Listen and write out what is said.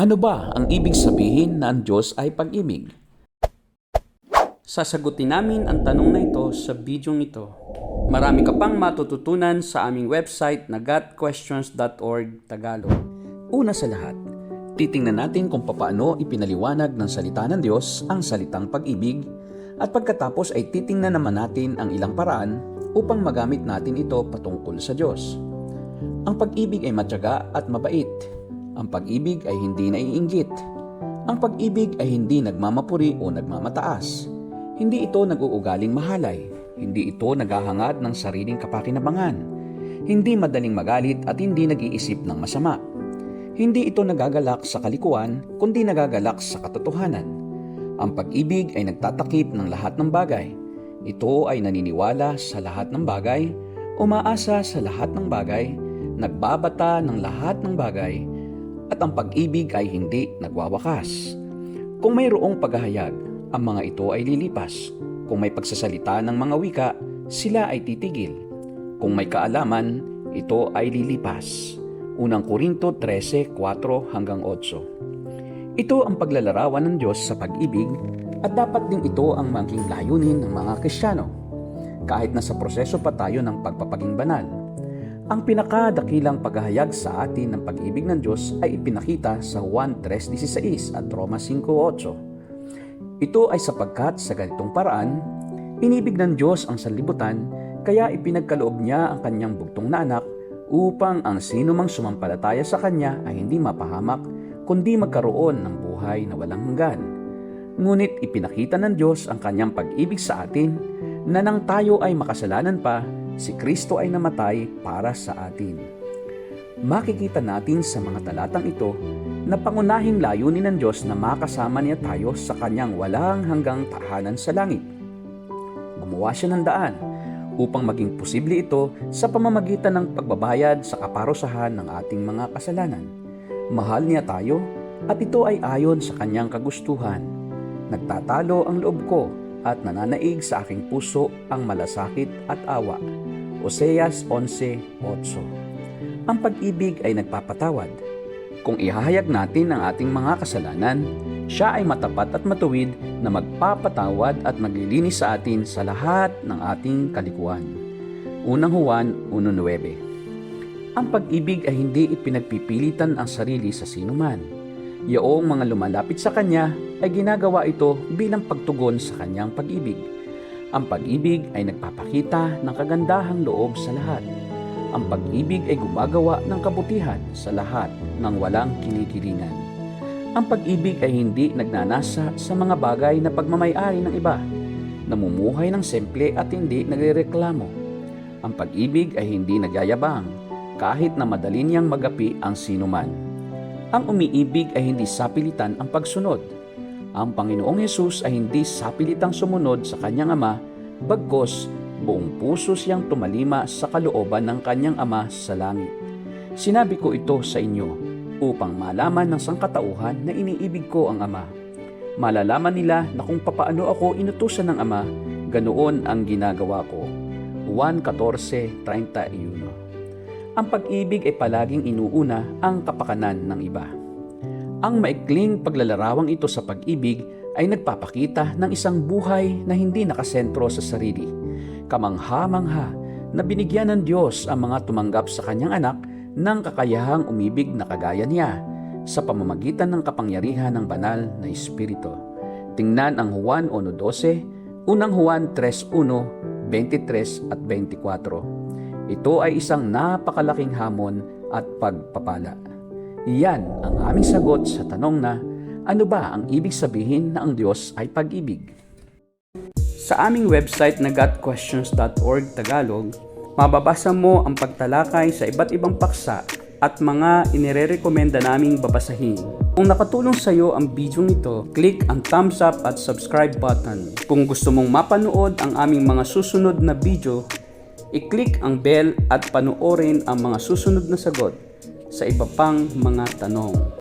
Ano ba ang ibig sabihin na ang Diyos ay pag-ibig? Sasagutin namin ang tanong na ito sa bidyong ito. Marami ka pang matututunan sa aming website na gotquestions.org Tagalog. Una sa lahat, titingnan natin kung papaano ipinaliwanag ng salita ng Diyos ang salitang pag-ibig at pagkatapos ay titingnan naman natin ang ilang paraan upang magamit natin ito patungkol sa Diyos. Ang pag-ibig ay matyaga at mabait. Ang pag-ibig ay hindi naiinggit. Ang pag-ibig ay hindi nagmamapuri o nagmamataas. Hindi ito nag-uugaling mahalay. Hindi ito naghahangad ng sariling kapakinabangan. Hindi madaling magalit at hindi nag-iisip ng masama. Hindi ito nagagalak sa kalikuan, kundi nagagalak sa katotohanan. Ang pag-ibig ay nagtatakip ng lahat ng bagay. Ito ay naniniwala sa lahat ng bagay, umaasa sa lahat ng bagay, nagbabata ng lahat ng bagay, at ang pag-ibig ay hindi nagwawakas. Kung mayroong paghahayag, ang mga ito ay lilipas. Kung may pagsasalita ng mga wika, sila ay titigil. Kung may kaalaman, ito ay lilipas. Unang Korinto 13:4 hanggang 8. Ito ang paglalarawan ng Diyos sa pag-ibig at dapat din ito ang maging layunin ng mga Kristiyano. Kahit na sa proseso pa tayo ng pagpapaging banal, ang pinakadakilang paghahayag sa atin ng pag-ibig ng Diyos ay ipinakita sa Juan 3.16 at Roma 5.8. Ito ay sapagkat sa ganitong paraan, inibig ng Diyos ang sanlibutan, kaya ipinagkaloob niya ang kanyang bugtong na anak upang ang sino mang sumampalataya sa kanya ay hindi mapahamak, kundi magkaroon ng buhay na walang hanggan. Ngunit ipinakita ng Diyos ang kanyang pag-ibig sa atin na nang tayo ay makasalanan pa, si Kristo ay namatay para sa atin. Makikita natin sa mga talatang ito na pangunahing layunin ng Diyos na makasama niya tayo sa kanyang walang hanggang tahanan sa langit. Gumawa siya ng daan upang maging posible ito sa pamamagitan ng pagbabayad sa kaparusahan ng ating mga kasalanan. Mahal niya tayo at ito ay ayon sa kanyang kagustuhan. Nagtatalo ang loob ko at nananaig sa aking puso ang malasakit at awa. Oseas 11.8 Ang pag-ibig ay nagpapatawad. Kung ihahayag natin ang ating mga kasalanan, siya ay matapat at matuwid na magpapatawad at maglilinis sa atin sa lahat ng ating kalikuan. Unang Juan 1.9 Ang pag-ibig ay hindi ipinagpipilitan ang sarili sa sinuman. Yaong mga lumalapit sa Kanya ay ginagawa ito bilang pagtugon sa Kanyang pag-ibig. Ang pag-ibig ay nagpapakita ng kagandahang loob sa lahat. Ang pag-ibig ay gumagawa ng kabutihan sa lahat ng walang kinikilingan. Ang pag-ibig ay hindi nagnanasa sa mga bagay na pagmamayari ng iba, namumuhay ng simple at hindi nagrereklamo. Ang pag-ibig ay hindi nagyayabang kahit na madali niyang magapi ang sinuman. Ang umiibig ay hindi sapilitan ang pagsunod. Ang Panginoong Yesus ay hindi sapilitang sumunod sa kanyang ama, bagkos buong puso siyang tumalima sa kalooban ng kanyang ama sa langit. Sinabi ko ito sa inyo upang malaman ng sangkatauhan na iniibig ko ang ama. Malalaman nila na kung papaano ako inutusan ng ama, ganoon ang ginagawa ko. Juan 14.31 Ang pag-ibig ay palaging inuuna ang kapakanan ng iba. Ang maikling paglalarawang ito sa pag-ibig ay nagpapakita ng isang buhay na hindi nakasentro sa sarili. Kamangha-mangha na binigyan ng Diyos ang mga tumanggap sa kanyang anak ng kakayahang umibig na kagaya niya sa pamamagitan ng kapangyarihan ng banal na Espiritu. Tingnan ang Juan 1.12, unang Juan 3.1, 23 at 24. Ito ay isang napakalaking hamon at pagpapala. Iyan ang aming sagot sa tanong na ano ba ang ibig sabihin na ang Diyos ay pag-ibig? Sa aming website na gotquestions.org Tagalog, mababasa mo ang pagtalakay sa iba't ibang paksa at mga inirerekomenda naming babasahin. Kung nakatulong sa iyo ang video nito, click ang thumbs up at subscribe button. Kung gusto mong mapanood ang aming mga susunod na video, i-click ang bell at panoorin ang mga susunod na sagot sa iba pang mga tanong.